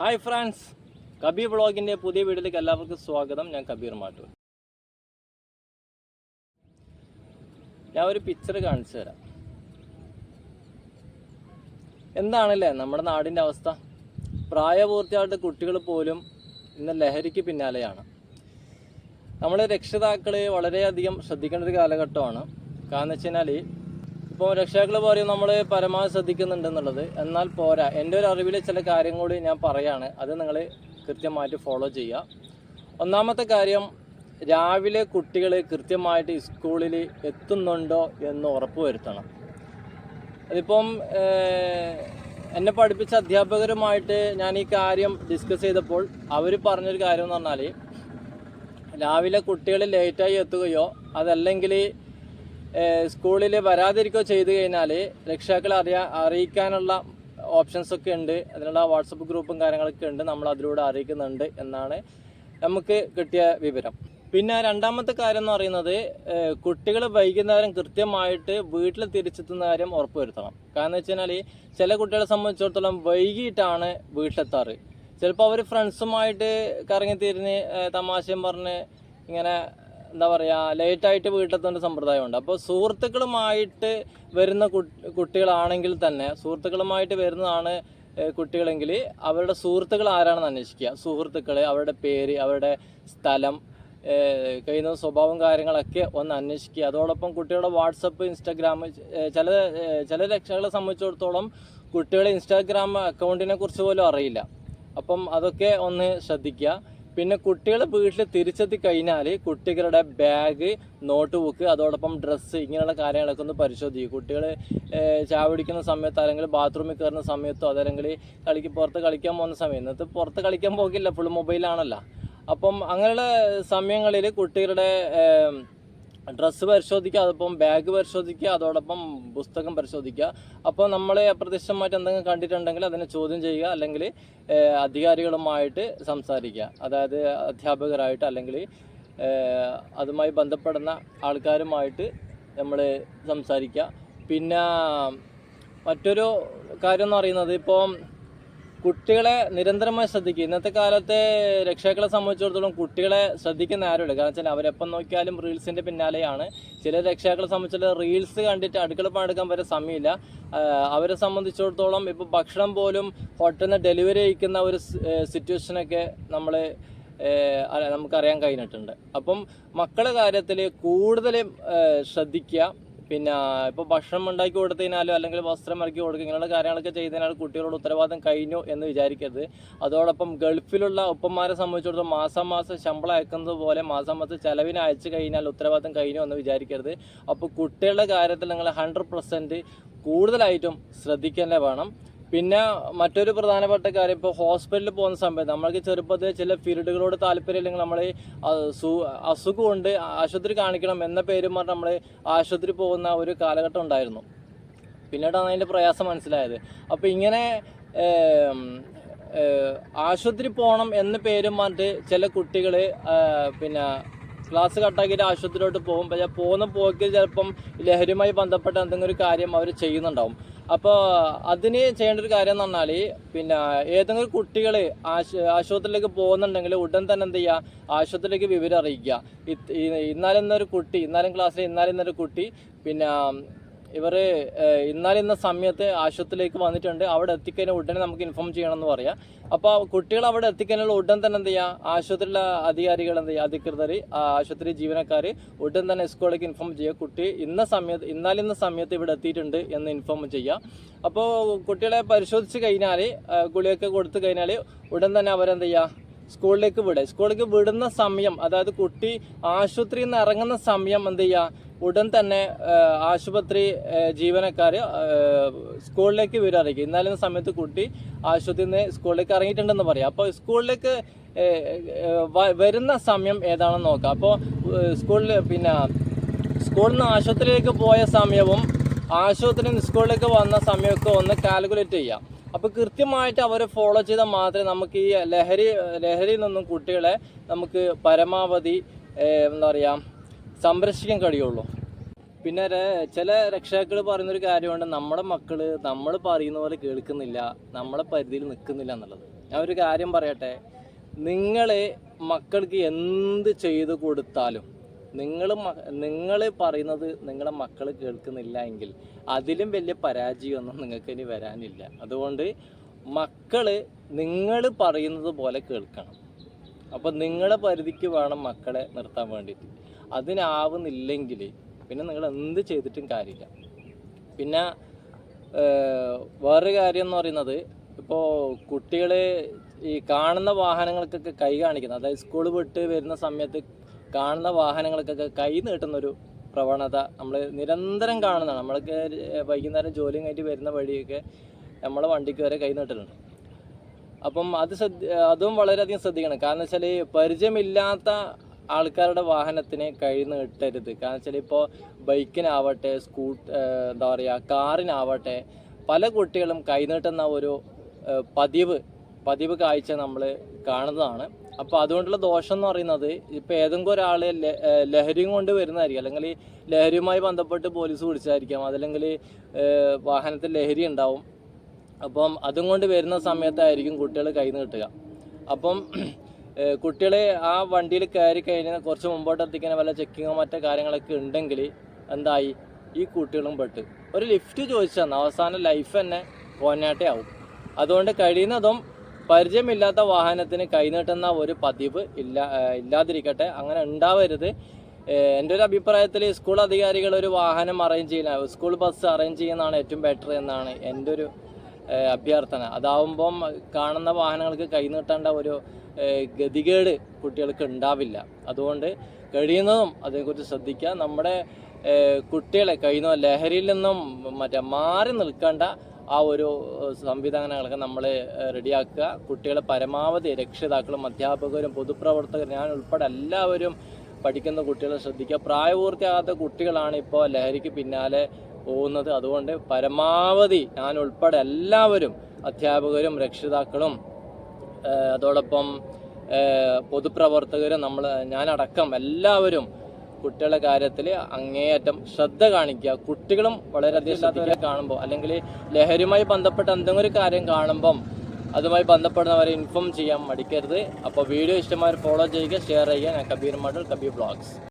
Hi friends Kabir ബ്ലോഗിന്റെ പുതിയ വീഡിയോയിലേക്ക് എല്ലാവർക്കും സ്വാഗതം. ഞാൻ കബീർ മാട്ടൂർ. ഞാൻ ഒരു പിക്ചർ കാണിച്ചു തരാം. എന്താണല്ലേ നമ്മുടെ നാടിന്റെ അവസ്ഥ? പ്രായപൂർത്തിയായിട്ട് കുട്ടികൾ പോലും ഇന്ന് ലഹരിക്ക് പിന്നാലെയാണ്. നമ്മളെ രക്ഷിതാക്കൾ വളരെയധികം ശ്രദ്ധിക്കേണ്ട ഒരു കാലഘട്ടമാണ്. കാരണം വെച്ച് കഴിഞ്ഞാൽ ഇപ്പോൾ രക്ഷാക്കൾ പറയും നമ്മൾ പരമാവധി ശ്രദ്ധിക്കുന്നുണ്ട് എന്നുള്ളത് എന്നാൽ പോരാ. എന്റെ ഒരു അറിവിൽ ചില കാര്യം കൂടി ഞാൻ പറയാണ്. അത് നിങ്ങൾ കൃത്യമായിട്ട് ഫോളോ ചെയ്യുക ഒന്നാമത്തെ കാര്യം രാവിലെ കുട്ടികൾ കൃത്യമായിട്ട് സ്കൂളിൽ എത്തുന്നുണ്ടോ എന്ന് ഉറപ്പ് വരുത്തണം. അതിപ്പം എന്നെ പഠിപ്പിച്ച അധ്യാപകരുമായിട്ട് ഞാൻ ഈ കാര്യം ഡിസ്കസ് ചെയ്തപ്പോൾ അവർ പറഞ്ഞൊരു കാര്യം എന്ന് പറഞ്ഞാൽ രാവിലെ കുട്ടികൾ ലേറ്റായി എത്തുകയോ അതല്ലെങ്കിൽ സ്കൂളിൽ വരാതിരിക്കുകയോ ചെയ്തു കഴിഞ്ഞാൽ രക്ഷിതാക്കളെ അറിയാ അറിയിക്കാനുള്ള ഓപ്ഷൻസ് ഒക്കെ ഉണ്ട്. അതിനുള്ള വാട്സപ്പ് ഗ്രൂപ്പും കാര്യങ്ങളൊക്കെ ഉണ്ട്. നമ്മൾ അതിലൂടെ അറിയിക്കുന്നുണ്ട് എന്നാണ് നമുക്ക് കിട്ടിയ വിവരം. പിന്നെ രണ്ടാമത്തെ കാര്യം എന്ന് പറയുന്നത് കുട്ടികൾ വൈകുന്നേരം കൃത്യമായിട്ട് വീട്ടിൽ തിരിച്ചെത്തുന്ന കാര്യം ഉറപ്പുവരുത്തണം. കാരണം വെച്ച് കഴിഞ്ഞാൽ ചില കുട്ടികളെ സംബന്ധിച്ചിടത്തോളം വൈകിട്ടാണ് വീട്ടിലെത്താറ്. ചിലപ്പോൾ അവർ ഫ്രണ്ട്സുമായിട്ട് കറങ്ങിത്തിരിഞ്ഞ് തമാശയും പറഞ്ഞ് ഇങ്ങനെ എന്താ പറയുക ലേറ്റായിട്ട് വീട്ടിലെത്തേണ്ട സമ്പ്രദായമുണ്ട്. അപ്പോൾ സുഹൃത്തുക്കളുമായിട്ട് വരുന്ന കുട്ടികളാണെങ്കിൽ തന്നെ സുഹൃത്തുക്കളുമായിട്ട് വരുന്നതാണ് കുട്ടികളെങ്കിൽ അവരുടെ സുഹൃത്തുക്കൾ ആരാണെന്ന് അന്വേഷിക്കുക. സുഹൃത്തുക്കൾ അവരുടെ പേര് അവരുടെ സ്ഥലം കഴിയുന്ന സ്വഭാവം കാര്യങ്ങളൊക്കെ ഒന്ന് അന്വേഷിക്കുക. അതോടൊപ്പം കുട്ടികളുടെ വാട്സപ്പ് ഇൻസ്റ്റാഗ്രാം ചില ചില രക്ഷകളെ സംബന്ധിച്ചിടത്തോളം കുട്ടികളെ ഇൻസ്റ്റാഗ്രാം അക്കൗണ്ടിനെ കുറിച്ച് പോലും അറിയില്ല. അപ്പം അതൊക്കെ ഒന്ന് ശ്രദ്ധിക്കുക. പിന്നെ കുട്ടികളെ വീട്ടിൽ തിരിച്ചെത്തി കഴിഞ്ഞാൽ കുട്ടികളുടെ ബാഗ് നോട്ട് ബുക്ക് അതോടൊപ്പം ഡ്രസ്സ് ഇങ്ങനെയുള്ള കാര്യങ്ങളൊക്കെ ഒന്ന് പരിശോധിക്കും. കുട്ടികൾ ചാവടിക്കുന്ന സമയത്ത് അല്ലെങ്കിൽ ബാത്റൂമിൽ കയറുന്ന സമയത്തോ അതല്ലെങ്കിൽ കളിക്ക് പുറത്ത് കളിക്കാൻ പോകുന്ന സമയം. ഇന്നത്തെ പുറത്ത് കളിക്കാൻ പോകില്ല ഫുൾ മൊബൈലാണല്ലോ അപ്പം അങ്ങനെയുള്ള സമയങ്ങളിൽ കുട്ടികളുടെ ഡ്രസ്സ് പരിശോധിക്കുക അതിപ്പം ബാഗ് പരിശോധിക്കുക അതോടൊപ്പം പുസ്തകം പരിശോധിക്കുക. അപ്പോൾ നമ്മൾ അപ്രത്യക്ഷമായിട്ട് എന്തെങ്കിലും കണ്ടിട്ടുണ്ടെങ്കിൽ അതിനെ ചോദ്യം ചെയ്യുക അല്ലെങ്കിൽ അധികാരികളുമായിട്ട് സംസാരിക്കുക. അതായത് അധ്യാപകരായിട്ട് അല്ലെങ്കിൽ അതുമായി ബന്ധപ്പെടുന്ന ആൾക്കാരുമായിട്ട് നമ്മൾ സംസാരിക്കുക. പിന്നെ മറ്റൊരു കാര്യം എന്ന് പറയുന്നത് ഇപ്പം കുട്ടികളെ നിരന്തരമായി ശ്രദ്ധിക്കുക ഇന്നത്തെ കാലത്തെ രക്ഷാക്കളെ സംബന്ധിച്ചിടത്തോളം കുട്ടികളെ ശ്രദ്ധിക്കുന്ന ആരുമില്ല കാരണം വെച്ചാൽ അവരെപ്പം നോക്കിയാലും റീൽസിന്റെ പിന്നാലെയാണ്. ചില രക്ഷാക്കളെ സംബന്ധിച്ചിടത്തോളം റീൽസ് കണ്ടിട്ട് അടുക്കള പണിയെടുക്കാൻ വരെ സമയമില്ല. അവരെ സംബന്ധിച്ചിടത്തോളം ഇപ്പോൾ ഭക്ഷണം പോലും ഹോട്ടലിൽ നിന്ന് ഡെലിവറി അയക്കുന്ന ഒരു സിറ്റുവേഷനൊക്കെ നമ്മൾ നമുക്കറിയാൻ കഴിഞ്ഞിട്ടുണ്ട്. അപ്പം മക്കളുടെ കാര്യത്തിൽ കൂടുതലും ശ്രദ്ധിക്കുക. പിന്നെ ഇപ്പോൾ ഭക്ഷണം ഉണ്ടാക്കി കൊടുത്തതിനാലോ അല്ലെങ്കിൽ വസ്ത്രം ഇറക്കി കൊടുക്കുക ഇങ്ങനെയുള്ള കാര്യങ്ങളൊക്കെ ചെയ്തതിനാൽ കുട്ടികളോട് ഉത്തരവാദിത്തം കഴിഞ്ഞു എന്ന് വിചാരിക്കരുത്. അതോടൊപ്പം ഗൾഫിലുള്ള ഉപ്പന്മാരെ സംബന്ധിച്ചിടത്തോളം മാസം മാസം ശമ്പളം അയക്കുന്നത് പോലെ മാസം മാസം ചെലവിന് അയച്ചു കഴിഞ്ഞാൽ ഉത്തരവാദിത്തം കഴിഞ്ഞു എന്ന് വിചാരിക്കരുത്. അപ്പോൾ കുട്ടികളുടെ കാര്യത്തിൽ നിങ്ങൾ ഹൺഡ്രഡ് പെർസെന്റ് കൂടുതലായിട്ടും ശ്രദ്ധിക്കാൻ വേണം. പിന്നെ മറ്റൊരു പ്രധാനപ്പെട്ട കാര്യം ഇപ്പോൾ ഹോസ്പിറ്റലിൽ പോകുന്ന സമയത്ത് നമ്മൾക്ക് ചെറുപ്പത്തിൽ ചില ഫീൽഡുകളോട് താല്പര്യം ഇല്ലെങ്കിൽ നമ്മൾ അസുഖമുണ്ട് ആശുപത്രി കാണിക്കണം എന്ന പേരും പറഞ്ഞ് നമ്മൾ ആശുപത്രി പോകുന്ന ഒരു കാലഘട്ടം ഉണ്ടായിരുന്നു. പിന്നീടാണ് അതിന്റെ പ്രയാസം മനസ്സിലായത്. അപ്പോൾ ഇങ്ങനെ ആശുപത്രി പോകണം എന്ന പേരും പറഞ്ഞിട്ട് ചില കുട്ടികൾ പിന്നെ ക്ലാസ് കട്ടാക്കിയിട്ട് ആശുപത്രിയിലോട്ട് പോകും. പക്ഷേ പോകുന്ന പോക്കിൽ ചിലപ്പം ലഹരിയുമായി ബന്ധപ്പെട്ട എന്തെങ്കിലും ഒരു കാര്യം അവർ ചെയ്യുന്നുണ്ടാവും. അപ്പോൾ അതിന് ചെയ്യേണ്ട ഒരു കാര്യം എന്ന് പറഞ്ഞാൽ പിന്നെ ഏതെങ്കിലും കുട്ടികൾ ആശു ആശുപത്രിയിലേക്ക് പോകുന്നുണ്ടെങ്കിൽ ഉടൻ തന്നെ എന്ത് ചെയ്യുക ആശുപത്രിയിലേക്ക് വിവരം അറിയിക്കുക. ഇന്നാലെന്നൊരു കുട്ടി ഇന്നാലും ക്ലാസ്സിൽ ഇന്നാലും ഇന്നൊരു കുട്ടി പിന്നെ ഇവർ ഇന്നാലിന്ന ഇന്ന സമയത്ത് ആശുപത്രിയിലേക്ക് വന്നിട്ടുണ്ട്. അവിടെ എത്തിക്കഴിഞ്ഞാൽ ഉടനെ നമുക്ക് ഇൻഫോം ചെയ്യണം എന്ന് പറയാം. അപ്പോൾ കുട്ടികൾ അവിടെ എത്തിക്കഴിഞ്ഞാൽ ഉടൻ തന്നെ എന്ത് ചെയ്യുക ആശുപത്രിയിലെ അധികാരികൾ എന്ത് ചെയ്യുക അധികൃതർ ആശുപത്രി ജീവനക്കാർ ഉടൻ തന്നെ സ്കൂളിലേക്ക് ഇൻഫോം ചെയ്യുക. കുട്ടി ഇന്ന സമയത്ത് ഇന്നാലിന്ന ഇന്ന സമയത്ത് ഇവിടെ എത്തിയിട്ടുണ്ട് എന്ന് ഇൻഫോം ചെയ്യുക. അപ്പോൾ കുട്ടികളെ പരിശോധിച്ച് കഴിഞ്ഞാൽ ഗുളിയൊക്കെ കൊടുത്തു കഴിഞ്ഞാൽ ഉടൻ തന്നെ അവരെന്ത് ചെയ്യുക സ്കൂളിലേക്ക് വിടുക. സ്കൂളിലേക്ക് വിടുന്ന സമയം അതായത് കുട്ടി ആശുപത്രിയിൽ നിന്ന് ഇറങ്ങുന്ന സമയം എന്ത് ചെയ്യുക ഉടൻ തന്നെ ആശുപത്രി ജീവനക്കാർ സ്കൂളിലേക്ക് വിവരം ഇന്നാലും സമയത്ത് കുട്ടി ആശുപത്രിയിൽ നിന്ന് സ്കൂളിലേക്ക് ഇറങ്ങിയിട്ടുണ്ടെന്ന് പറയാം. അപ്പോൾ സ്കൂളിലേക്ക് വരുന്ന സമയം ഏതാണെന്ന് നോക്കാം. അപ്പോൾ സ്കൂളിൽ പിന്നെ സ്കൂളിൽ നിന്ന് ആശുപത്രിയിലേക്ക് പോയ സമയവും ആശുപത്രിയിൽ നിന്ന് സ്കൂളിലേക്ക് വന്ന സമയമൊക്കെ ഒന്ന് കാൽക്കുലേറ്റ് ചെയ്യാം. അപ്പോൾ കൃത്യമായിട്ട് അവരെ ഫോളോ ചെയ്താൽ മാത്രമേ നമുക്ക് ഈ ലഹരി ലഹരിയിൽ നിന്നും കുട്ടികളെ നമുക്ക് പരമാവധി എന്താ പറയുക സംരക്ഷിക്കാൻ കഴിയുള്ളൂ. പിന്നെ ചില രക്ഷാക്കൾ പറയുന്നൊരു കാര്യമുണ്ട് നമ്മുടെ മക്കൾ നമ്മൾ പറയുന്ന പോലെ കേൾക്കുന്നില്ല നമ്മളെ പരിധിയിൽ നിൽക്കുന്നില്ല എന്നുള്ളത്. ഞാൻ ഒരു കാര്യം പറയട്ടെ നിങ്ങളെ മക്കൾക്ക് എന്ത് ചെയ്തു കൊടുത്താലും നിങ്ങൾ നിങ്ങൾ പറയുന്നത് നിങ്ങളുടെ മക്കൾ കേൾക്കുന്നില്ല എങ്കിൽ അതിലും വലിയ പരാജയമൊന്നും നിങ്ങൾക്ക് ഇനി വരാനില്ല. അതുകൊണ്ട് മക്കൾ നിങ്ങൾ പറയുന്നത് പോലെ കേൾക്കണം. അപ്പോൾ നിങ്ങളുടെ പരിധിക്ക് വേണം മക്കളെ നിർത്താൻ വേണ്ടിയിട്ട്. അതിനാവുന്നില്ലെങ്കിൽ പിന്നെ നിങ്ങൾ എന്ത് ചെയ്തിട്ടും കാര്യമില്ല. പിന്നെ വേറൊരു കാര്യം എന്ന് പറയുന്നത് ഇപ്പോൾ കുട്ടികൾ ഈ കാണുന്ന വാഹനങ്ങൾക്കൊക്കെ കൈ കാണിക്കുന്നത് അതായത് സ്കൂൾ വിട്ട് വരുന്ന സമയത്ത് കാണുന്ന വാഹനങ്ങൾക്കൊക്കെ കൈ നീട്ടുന്നൊരു പ്രവണത നമ്മൾ നിരന്തരം കാണുന്നതാണ്. നമ്മളൊക്കെ വൈകുന്നേരം ജോലിയും കഴിഞ്ഞ് വരുന്ന വഴിയൊക്കെ നമ്മളെ വണ്ടിക്ക് വരെ കൈ നീട്ടലുണ്ട്. അപ്പം അത് ശ്രദ്ധ അതും വളരെയധികം ശ്രദ്ധിക്കണം. കാരണം വെച്ചാൽ പരിചയമില്ലാത്ത ആൾക്കാരുടെ വാഹനത്തിന് കഴിയുന്ന കിട്ടരുത് കാരണം വെച്ചാൽ ഇപ്പോൾ ബൈക്കിനാവട്ടെ സ്കൂട്ട് എന്താ പറയുക കാറിനാവട്ടെ പല കുട്ടികളും കൈനീട്ടുന്ന ഒരു പതിവ് പതിവ് കാഴ്ച നമ്മൾ കാണുന്നതാണ്. അപ്പോൾ അതുകൊണ്ടുള്ള ദോഷം എന്ന് പറയുന്നത് ഇപ്പോൾ ഏതെങ്കിലും ഒരാൾ ലഹരിയും കൊണ്ട് വരുന്നതായിരിക്കും. അല്ലെങ്കിൽ ലഹരിയുമായി ബന്ധപ്പെട്ട് പോലീസ് പിടിച്ചായിരിക്കാം അതല്ലെങ്കിൽ വാഹനത്തിൽ ലഹരി ഉണ്ടാവും. അപ്പം അതും കൊണ്ട് വരുന്ന സമയത്തായിരിക്കും കുട്ടികൾ കൈ നീട്ടുക അപ്പം കുട്ടികൾ ആ വണ്ടിയിൽ കയറി കഴിഞ്ഞാൽ കുറച്ച് മുമ്പോട്ട് എത്തിക്കാൻ വല്ല ചെക്കിങ്ങോ മറ്റോ കാര്യങ്ങളൊക്കെ ഉണ്ടെങ്കിൽ എന്തായി? ഈ കുട്ടികളും പെട്ട്. ഒരു ലിഫ്റ്റ് ചോദിച്ചാൽ അവസാനം ലൈഫ് തന്നെ പോന്നാട്ടേ ആവും അതുകൊണ്ട് കഴിയുന്നതും പരിചയമില്ലാത്ത വാഹനത്തിന് കൈനീട്ടുന്ന ഒരു പതിവ് ഇല്ല ഇല്ലാതിരിക്കട്ടെ. അങ്ങനെ ഉണ്ടാവരുത്. എന്റെ ഒരു അഭിപ്രായത്തിൽ സ്കൂൾ അധികാരികൾ ഒരു വാഹനം അറേഞ്ച് ചെയ്യുന്ന സ്കൂൾ ബസ് അറേഞ്ച് ചെയ്യുന്നതാണ് ഏറ്റവും ബെറ്റർ എന്നാണ് എന്റെ ഒരു അഭ്യർത്ഥന. അതാവുമ്പം കാണുന്ന വാഹനങ്ങൾക്ക് കൈനീട്ടേണ്ട ഒരു ഗതികേട് കുട്ടികൾക്ക് ഉണ്ടാവില്ല. അതുകൊണ്ട് കഴിയുന്നതും അതിനെക്കുറിച്ച് ശ്രദ്ധിക്കുക. നമ്മുടെ കുട്ടികളെ കഴിയുന്ന ലഹരിയിൽ നിന്നും മറ്റേ മാറി നിൽക്കേണ്ട ആ ഒരു സംവിധാനങ്ങളൊക്കെ നമ്മൾ റെഡിയാക്കുക. കുട്ടികളെ പരമാവധി രക്ഷിതാക്കളും അധ്യാപകരും പൊതുപ്രവർത്തകരും ഞാൻ ഉൾപ്പെടെ എല്ലാവരും പഠിക്കുന്ന കുട്ടികളെ ശ്രദ്ധിക്കുക. പ്രായപൂർത്തിയാകാത്ത കുട്ടികളാണ് ഇപ്പോൾ ലഹരിക്ക് പിന്നാലെ പോകുന്നത്. അതുകൊണ്ട് പരമാവധി ഞാൻ ഉൾപ്പെടെ എല്ലാവരും അധ്യാപകരും രക്ഷിതാക്കളും അതോടൊപ്പം പൊതുപ്രവർത്തകരും നമ്മൾ ഞാനടക്കം എല്ലാവരും കുട്ടികളുടെ കാര്യത്തിൽ അങ്ങേയറ്റം ശ്രദ്ധ കാണിക്കുക. കുട്ടികളും വളരെയധികം ശ്രദ്ധിക്കുക കാണുമ്പോൾ അല്ലെങ്കിൽ ലഹരിയുമായി ബന്ധപ്പെട്ട എന്തെങ്കിലും ഒരു കാര്യം കാണുമ്പം അതുമായി ബന്ധപ്പെടുന്നവരെ ഇൻഫോം ചെയ്യാൻ മടിക്കരുത്. അപ്പോൾ വീഡിയോ ഇഷ്ടമായി ഫോളോ ചെയ്യുക ഷെയർ ചെയ്യുക. ഞാൻ കബീർ മഡൽ കബീർ ബ്ലോഗ്സ്